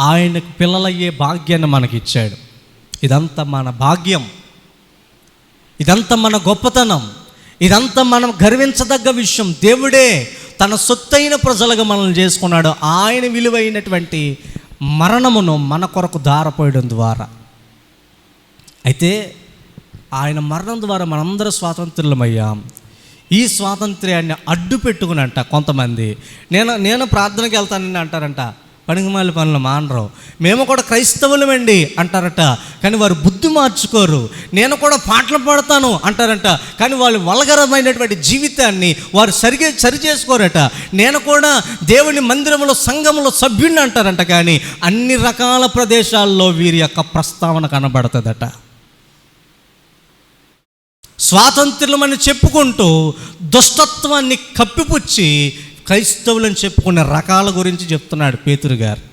ఆయనకు పిల్లలయ్యే భాగ్యాన్ని మనకిచ్చాడు. ఇదంతా మన భాగ్యం. ఇదంతా మన గొప్పతనం. ఇదంతా మనం గర్వించదగ్గ విషయం. దేవుడే తన సొత్తైన ప్రజలుగా మనల్ని చేసుకున్నాడు. ఆయన విలువైనటువంటి మరణమును మన కొరకు దారపోయడం ద్వారా. అయితే ఆయన మరణం ద్వారా మనందరూ స్వాతంత్రులమయ్యాం. ఈ స్వాతంత్ర్యాన్ని అడ్డు పెట్టుకునంట కొంతమంది. నేను నేను ప్రార్థనకి వెళ్తానని అంటారంట. పనికిమాలి పనులు మానరు. మేము కూడా క్రైస్తవులమండి అంటారట. కానీ వారు బుద్ధి మార్చుకోరు. నేను కూడా పాటలు పాడతాను అంటారంట. కానీ వాళ్ళు వలగరమైనటువంటి జీవితాన్ని వారు సరిగే సరి చేసుకోరట నేను కూడా దేవుని మందిరంలో సంఘంలో సభ్యుడిని అంటారంట కానీ అన్ని రకాల ప్రదేశాల్లో వీరి యొక్క ప్రస్తావన కనబడుతుందట. స్వాతంత్ర్యమని చెప్పుకుంటూ దుష్టత్వాన్ని కప్పిపుచ్చి క్రైస్తవులని చెప్పుకునే రకాల గురించి చెప్తున్నాడు పేతురు గారు.